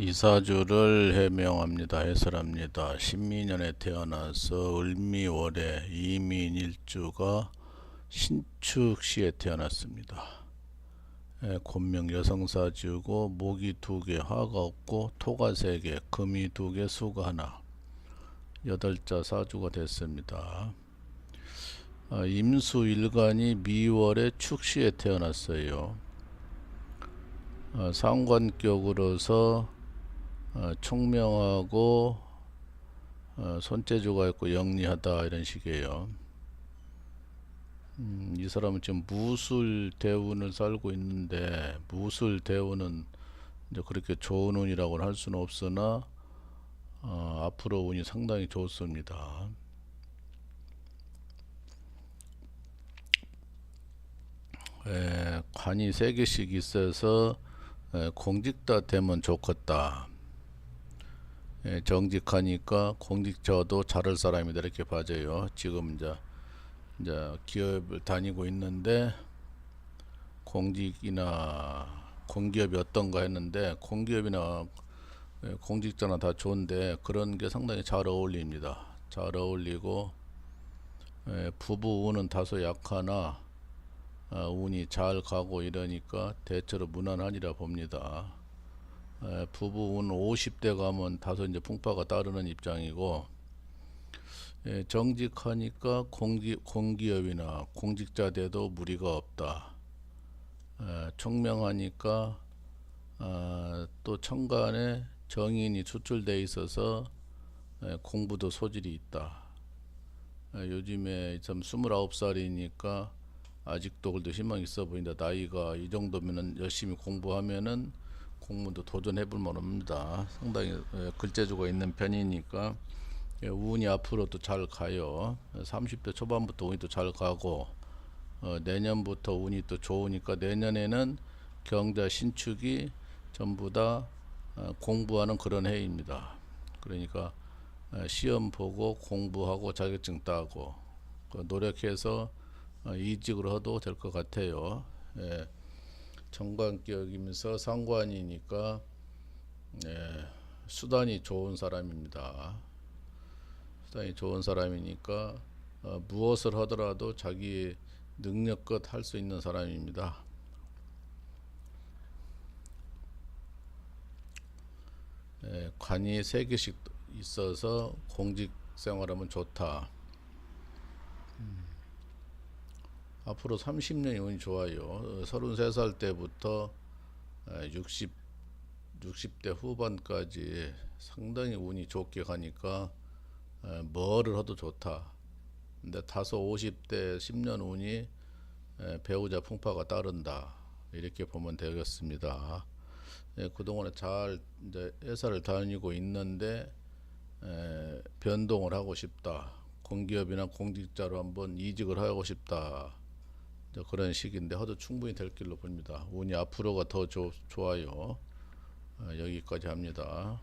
이사주를 해명합니다. 해설합니다. 신민년에 태어나서 을미월에 이민일주가 신축시에 태어났습니다. 예, 곤명 여성사주고 목이 두 개, 화가 없고 토가 세 개, 금이 두 개, 수가 하나. 여덟자 사주가 됐습니다. 아, 임수일간이 미월에 축시에 태어났어요. 어, 상관격으로서 어, 총명하고 어, 손재주가 있고 영리하다 이런 식이에요. 음, 이 사람은 지금 무술 대운을 살고 있는데 무술 대운은 이제 그렇게 좋은 운이라고는 할 수는 없으나 어, 앞으로 운이 상당히 좋습니다. 에, 관이 세 개씩 있어서 에, 공직자 되면 좋겠다. 예, 정직하니까 공직자도 잘할 사람이다 이렇게 봐져요. 지금 이제 이제 기업을 다니고 있는데 공직이나 공기업이 어떤가 했는데 공기업이나 예, 공직자나 다 좋은데 그런 게 상당히 잘 어울립니다. 잘 어울리고 예, 부부 운은 다소 약하나 아, 운이 잘 가고 이러니까 대체로 무난하니라 봅니다. 에, 부부는 50대 가면 다소 이제 풍파가 따르는 입장이고 예, 정직하니까 공기, 공기업이나 공직자 돼도 무리가 없다. 에, 총명하니까 아, 또 천간에 정인이 추출돼 있어서 에, 공부도 소질이 있다. 에, 요즘에 참 29살이니까 아직도 그래도 희망 있어 보인다. 나이가 이 정도면은 열심히 공부하면은 공무도 도전해 볼 만합니다. 상당히 예, 글재주가 있는 편이니까 예, 운이 앞으로도 잘 가요. 30대 초반부터 운이 또 잘 가고 어, 내년부터 운이 또 좋으니까 내년에는 경자 신축이 전부 다 어, 공부하는 그런 해입니다. 그러니까 어, 시험 보고 공부하고 자격증 따고 그 노력해서 어, 이직을 해도 될 것 같아요. 예. 정관격이면서 상관이니까 예, 수단이 좋은 사람입니다. 수단이 좋은 사람이니까 어, 무엇을 하더라도 자기 능력껏 할 수 있는 사람입니다. 예, 관이 세 개씩 있어서 공직 생활하면 좋다. 앞으로 30년이 운이 좋아요. 33살 때부터 60 60대 후반까지 상당히 운이 좋게 가니까 에, 뭐를 해도 좋다. 근데 다소 50대 10년 운이 에, 배우자 풍파가 따른다. 이렇게 보면 되겠습니다. 예, 그동안에 잘 이제 회사를 다니고 있는데 에, 변동을 하고 싶다. 공기업이나 공직자로 한번 이직을 하고 싶다. 그런 식인데 허도 충분히 될 길로 봅니다. 운이 앞으로가 더 좋, 좋아요. 어, 여기까지 합니다.